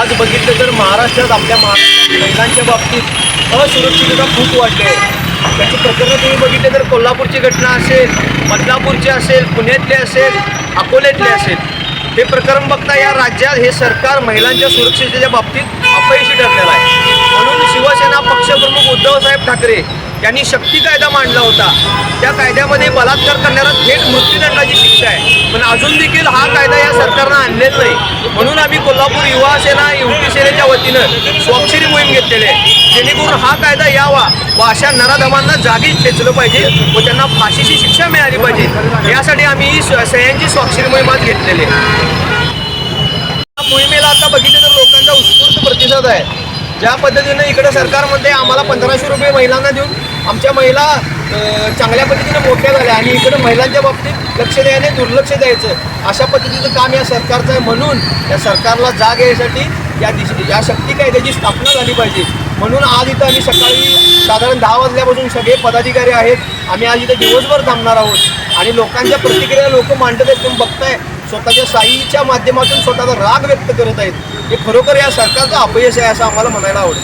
आज बघितलं तर महाराष्ट्रात आपल्या महाराष्ट्रात महिलांच्या बाबतीत असुरक्षितता खूप वाढली आहे. त्याची प्रकरणं तुम्ही बघितले तर कोल्हापूरची घटना असेल बदलापूरची असेल पुण्यातली असेल अकोल्यातली असेल हे प्रकरण बघता या राज्यात हे सरकार महिलांच्या सुरक्षिततेच्या बाबतीत अपयशी ठरलेलं आहे. म्हणून शिवसेना पक्षप्रमुख उद्धवसाहेब ठाकरे यांनी शक्ती कायदा मांडला होता. त्या कायद्यामध्ये बलात्कार करणारा थेट मृत्यूदंडाची शिक्षा आहे. पण अजून देखील हा कायदा या सरकारनं आणलेला नाही. म्हणून आम्ही कोल्हापूर युवा सेना युवती सेनेच्या वतीनं स्वाक्षरी मोहीम घेतलेली आहे. जेणेकरून हा कायदा यावा. व अशा नराधमांना जागीच खेचलं पाहिजे व त्यांना फाशीची शिक्षा मिळाली पाहिजे. यासाठी आम्ही ही सह्यांची स्वाक्षरी मोहीम आज घेतलेली आहे. या मोहिमेला आता बघितलं तर लोकांचा उत्स्फूर्त प्रतिसाद आहे. ज्या पद्धतीनं इकडे सरकार आम्हाला पंधराशे रुपये महिलांना देऊन आमच्या महिला चांगल्या पद्धतीने मोठ्या झाल्या आणि इकडे महिलांच्या बाबतीत लक्ष द्यायने दुर्लक्ष द्यायचं. अशा पद्धतीचं काम या सरकारचं आहे म्हणून या सरकारला जाग यायसाठी या दिशे या शक्ती काय त्याची स्थापना झाली पाहिजे. म्हणून आज इथं आम्ही सकाळी साधारण दहा वाजल्यापासून सगळे पदाधिकारी आहेत. आम्ही आज इथं दिवसभर थांबणार आहोत. आणि लोकांच्या प्रतिक्रिया लोक मांडत आहेत तुम्ही बघताय. स्वतःच्या साईच्या माध्यमातून स्वतःचा राग व्यक्त करत आहेत. हे खरोखर या सरकारचं अपयश आहे असं आम्हाला म्हणायला आवडेल.